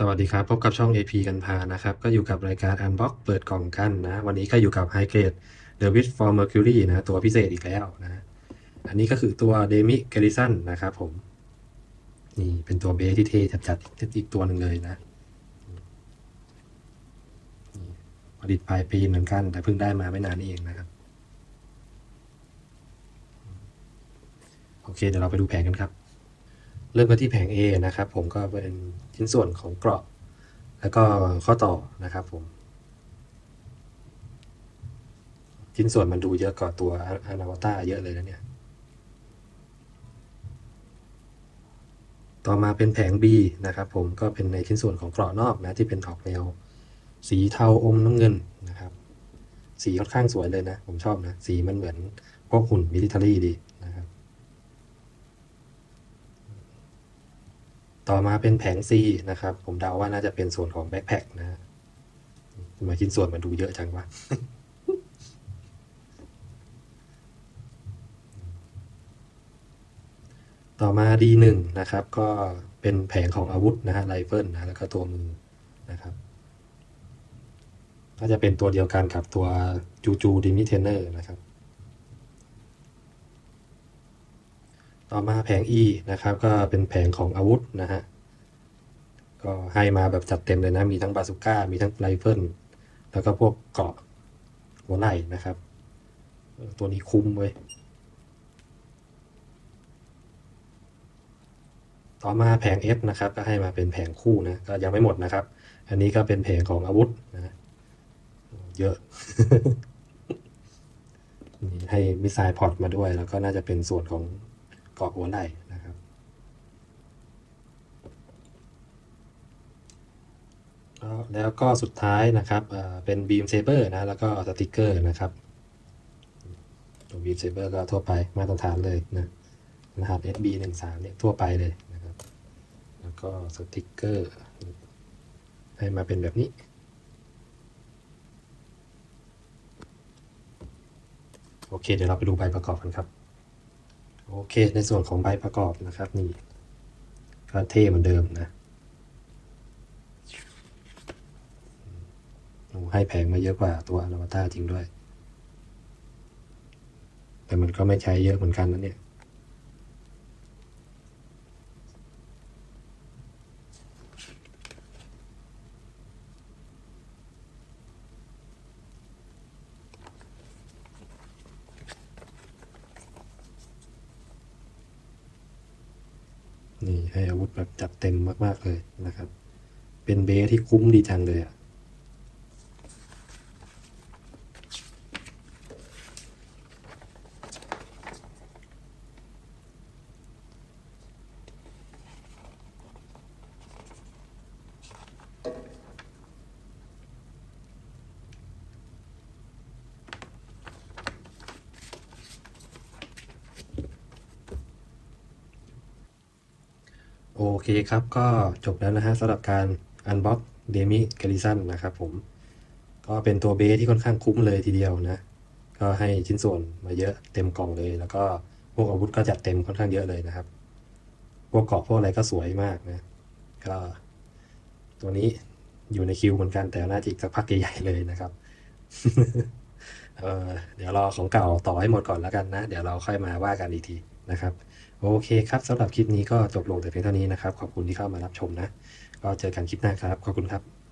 สวัสดีครับ พบกับช่อง AP กันพานะครับ ก็อยู่กับรายการ Unbox เปิดกล่องกันนะ วันนี้ก็อยู่กับ High Grade The Witch for Mercury นะ ตัวพิเศษอีกแล้วนะ อันนี้ก็คือตัว Demi Garrison นะครับผม นี่เป็นตัวเบสที่เท่จัดๆอีกตัวหนึ่งเลยนะผลิตปลายปีเหมือนกัน แต่เพิ่งได้มาไม่นานนี่เองนะครับ โอเค เดี๋ยวเราไปดูแผงกันครับ เริ่มกันที่แผง A นะครับผมก็เป็นชิ้นส่วนของเกราะ แล้วก็ข้อต่อนะครับผม ชิ้นส่วนมันดูเยอะกว่าตัวอานาวต้าเยอะเลยนะเนี่ย ต่อมาเป็นแผง B นะครับผมก็เป็นในชิ้นส่วนของเกราะนอกนะที่เป็นออกแนวสีเทาอมน้ำเงินนะครับ สีค่อนข้างสวยเลยนะ ผมชอบนะ สีมันเหมือนพวกหุ่นมิลิเทอรี่ดีนะครับ ต่อมาเป็นแผง C นะครับ ผมเดาว่าน่าจะเป็นส่วนของแบ็คแพคนะทำไมชิ้นส่วนมันดูเยอะจังวะต่อมา D1 นะครับ ก็เป็นแผงของอาวุธนะฮะไรเฟิลนะแล้วก็ตัวมือนะครับ ก็จะเป็นตัวเดียวกันกับตัวจูจูดิมิเทนเนอร์นะครับ ต่อมาแผง E นะครับ ก็เป็นแผงของอาวุธนะฮะ ก็ให้มาแบบจัดเต็มเลยนะ มีทั้งบาซูก้า มีทั้งไรเฟิล แล้วก็พวกเกราะหัวไหล่นะครับ ตัวนี้คุ้มเว้ย ต่อมาแผง F นะครับ ก็ให้มาเป็นแผงคู่นะ ก็ยังไม่หมดนะครับ อันนี้ก็เป็นแผงของอาวุธนะเยอะให้มิสไซล์พอร์ตมาด้วย แล้วก็น่าจะเป็นส่วนของ กาะหัวไหลนะครับ แล้วก็สุดท้ายนะครับเอ่อเป็นบีมเซเบอร์นะแล้วก็สติกเกอร์นะครับตัวบีมเซเบอร์ก็ทั่วไปมาตรฐานเลยนะรหัส SB 1 3เนี่ยทั่วไปเลยนะครับ แล้วก็สติกเกอร์ให้มาเป็นแบบนี้โอเค เดี๋ยวเราไปดูใบประกอบกันครับ โอเค ในส่วนของใบประกอบนะครับนี่ก็เท่เหมือนเดิมนะให้แผงมาเยอะกว่าตัวอ v วตาจริงด้วย แต่มันก็ไม่ใช้เยอะเหมือนกันนะเนี่ย นี่ให้อาวุธแบบจัดเต็มมาก ๆ เลยนะครับ เป็นเบสที่คุ้มดีจังเลยอะ โอเคครับ ก็จบแล้วนะฮะสำหรับการ Unbox Demi Garrison นนะครับผม ก็เป็นตัวเบสที่ค่อนข้างคุ้มเลยทีเดียวนะ ก็ให้ชิ้นส่วนมาเยอะเต็มกล่องเลย แล้วก็พวกอาวุธก็จัดเต็มค่อนข้างเยอะเลยนะครับ พวกเกราะพวกอะไรก็สวยมากนะ ก็ ตัวนี้อยู่ในคิวเหมือนกันแต่น่าจะอีกสักพักใหญ่ๆเลยนะครับเเดี๋ยวรอของเก่าต่อให้หมดก่อนแล้วกันนะ เดี๋ยวเราค่อยมาว่ากันอีกที นะครับโอเคครับสำหรับคลิปนี้ก็จบลงแต่เพียงเท่านี้นะครับ ขอบคุณที่เข้ามารับชมนะ ก็เจอกันคลิปหน้าครับ ขอบคุณครับ